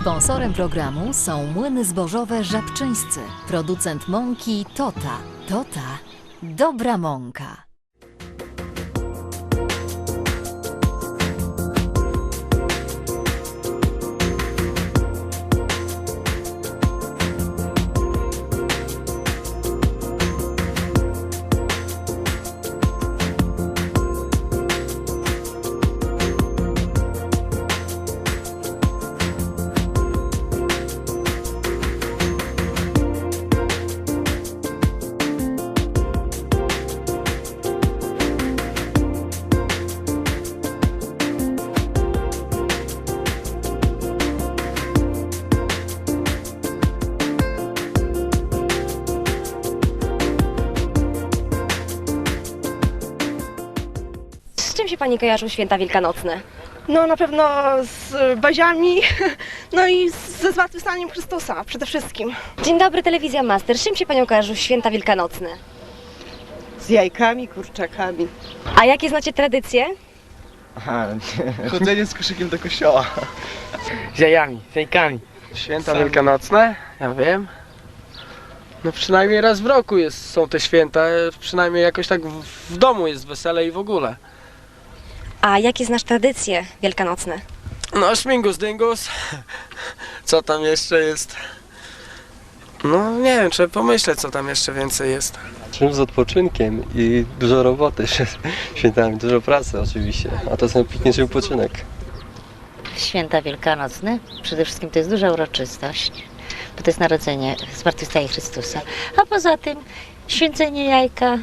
Sponsorem programu są młyny zbożowe Żabczyńscy, producent mąki Tota. Tota, dobra mąka. Czym się Pani kojarzą święta wielkanocne? No na pewno z baziami, no i ze zmartwychwstaniem Chrystusa przede wszystkim. Dzień dobry, Telewizja Master. Z czym się Panią kojarzą święta wielkanocne? Z jajkami, kurczakami. A jakie znacie tradycje? Chodzenie z koszykiem do kościoła. Z jajami, z jajkami. Święta Sam. wielkanocne? Ja wiem. No przynajmniej raz w roku jest, są te święta, przynajmniej jakoś tak w, w domu jest wesele i w ogóle. A jakie znasz tradycje wielkanocne? No szmingus dyngus. Co tam jeszcze jest? No nie wiem, trzeba pomyśleć co tam jeszcze więcej jest. Czym z odpoczynkiem i dużo roboty przed świętami, dużo pracy oczywiście, a to jest pikniczy wypoczynek. Święta Wielkanocne. Przede wszystkim to jest duża uroczystość, bo to jest narodzenie Zmartwychwstania Chrystusa. A poza tym święcenie jajka,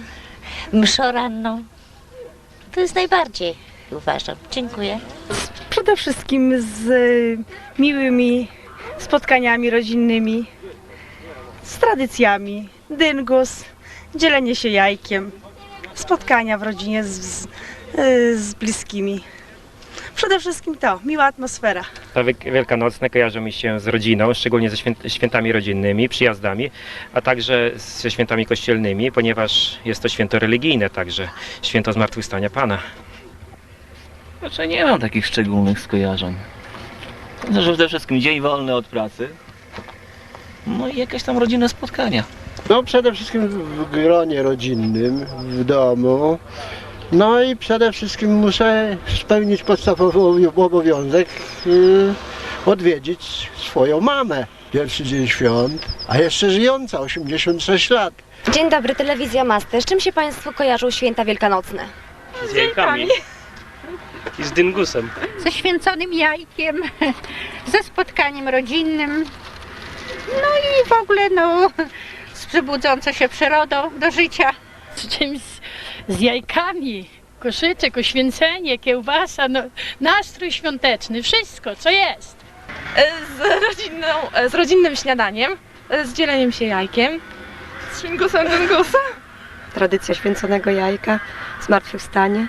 mszo ranną. To jest najbardziej, uważam. Dziękuję. Przede wszystkim z y, miłymi spotkaniami rodzinnymi, z tradycjami, dyngus, dzielenie się jajkiem, spotkania w rodzinie z, z, y, z bliskimi. Przede wszystkim to, miła atmosfera. Wiek- wielkanocne kojarzą mi się z rodziną, szczególnie ze święt- świętami rodzinnymi, przyjazdami, a także ze świętami kościelnymi, ponieważ jest to święto religijne, także święto Zmartwychwstania Pana. Znaczy nie mam takich szczególnych skojarzeń. Myślę, że przede wszystkim dzień wolny od pracy. No i jakieś tam rodzinne spotkania. No przede wszystkim w gronie rodzinnym, w domu. No i przede wszystkim muszę spełnić podstawowy obowiązek, yy, odwiedzić swoją mamę. Pierwszy dzień świąt, a jeszcze żyjąca, 86 lat. Dzień dobry, Telewizja Master. Z czym się Państwu kojarzą święta wielkanocne? Z jajkami. I z dyngusem. ze święconym jajkiem, ze spotkaniem rodzinnym. No i w ogóle no, z przybudzącą się przyrodą do życia. z czymś z, z jajkami, koszyczek, oświęcenie, kiełbasa, no, nastrój świąteczny, wszystko co jest. Z, rodzinną, z rodzinnym śniadaniem, z dzieleniem się jajkiem, z szwingusem dyngusa. Tradycja święconego jajka, zmartwychwstanie.